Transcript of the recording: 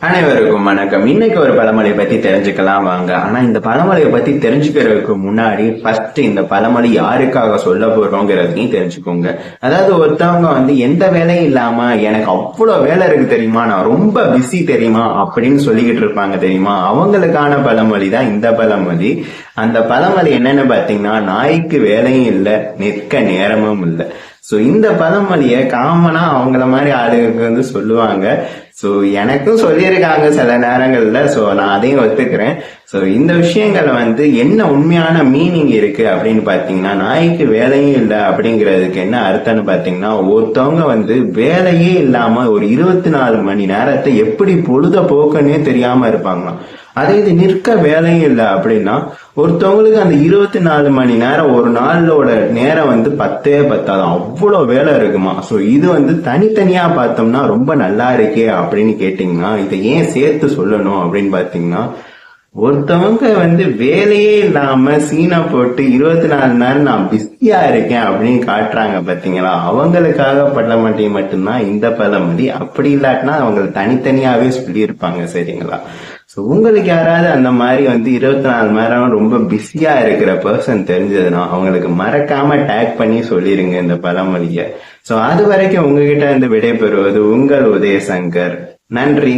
அனைவருக்கும் வணக்கம். இன்னைக்கு ஒரு பழமொழியை பத்தி தெரிஞ்சுக்கலாம் வாங்க. ஆனா இந்த பழமொழியை பத்தி தெரிஞ்சுக்கிறதுக்கு முன்னாடி ஃபர்ஸ்ட் இந்த பழமொழி யாருக்காக சொல்ல போறோங்கிறதையும் தெரிஞ்சுக்கோங்க. அதாவது ஒருத்தவங்க வந்து எந்த வேலையும் இல்லாம எனக்கு அவ்வளவு வேலை இருக்கு தெரியுமா? நான் ரொம்ப பிஸி தெரியுமா? அப்படின்னு சொல்லிக்கிட்டு இருப்பாங்க தெரியுமா? அவங்களுக்கான பழமொழி தான் இந்த பழமொழி. அந்த பழமொழி என்னன்னு பாத்தீங்கன்னா நாய்க்கு வேலையும் இல்லை நிற்க நேரமும் இல்லை. சோ இந்த பழமொழிய காமனா அவங்கள மாதிரி ஆளுகளுக்கு வந்து சொல்லுவாங்க. ஸோ எனக்கும் சொல்லியிருக்காங்க சில நேரங்களில். ஸோ நான் அதையும் ஒத்துக்கிறேன். ஸோ இந்த விஷயங்களை வந்து என்ன உண்மையான மீனிங் இருக்கு அப்படின்னு பார்த்தீங்கன்னா நாய்க்கு வேலையும் இல்லை அப்படிங்கிறதுக்கு என்ன அர்த்தம்னு பார்த்தீங்கன்னா ஒருத்தவங்க வந்து வேலையே இல்லாமல் ஒரு இருபத்தி நாலு மணி நேரத்தை எப்படி பொழுத போக்குன்னே தெரியாமல் இருப்பாங்களாம். அதே இது நிற்க வேலையும் இல்லை அப்படின்னா ஒருத்தவங்களுக்கு அந்த இருபத்தி நாலு மணி நேரம் ஒரு நாளோட நேரம் வந்து பத்தே பத்தாதான் அவ்வளோ வேலை இருக்குமா? ஸோ இது வந்து தனித்தனியாக பார்த்தோம்னா ரொம்ப நல்லா இருக்கே அப்படின்னு கேட்டிங்கன்னா இதை ஏன் சேர்த்து சொல்லணும் அப்படின்னு பார்த்தீங்கன்னா ஒருத்தவங்க வந்து வேலையே இல்லாம சீனா போட்டு இருபத்தி நாலு நேரம் நான் பிஸியா இருக்கேன் அப்படின்னு காட்டுறாங்க பாத்தீங்களா அவங்களுக்காக பழமொழி மட்டும்தான் இந்த பழமொழி அப்படி இல்லாட்டினா அவங்க தனித்தனியாவே சொல்லியிருப்பாங்க சரிங்களா? ஸோ உங்களுக்கு யாராவது அந்த மாதிரி வந்து இருபத்தி நாலு மணி நேரம் ரொம்ப பிஸியா இருக்கிற பர்சன் தெரிஞ்சதுன்னா அவங்களுக்கு மறக்காம டேக் பண்ணி சொல்லிருங்க இந்த பழமொழியை சோ அது வரைக்கும் உங்ககிட்ட இருந்து விடைபெறுவது உங்கள் உதயசங்கர். நன்றி.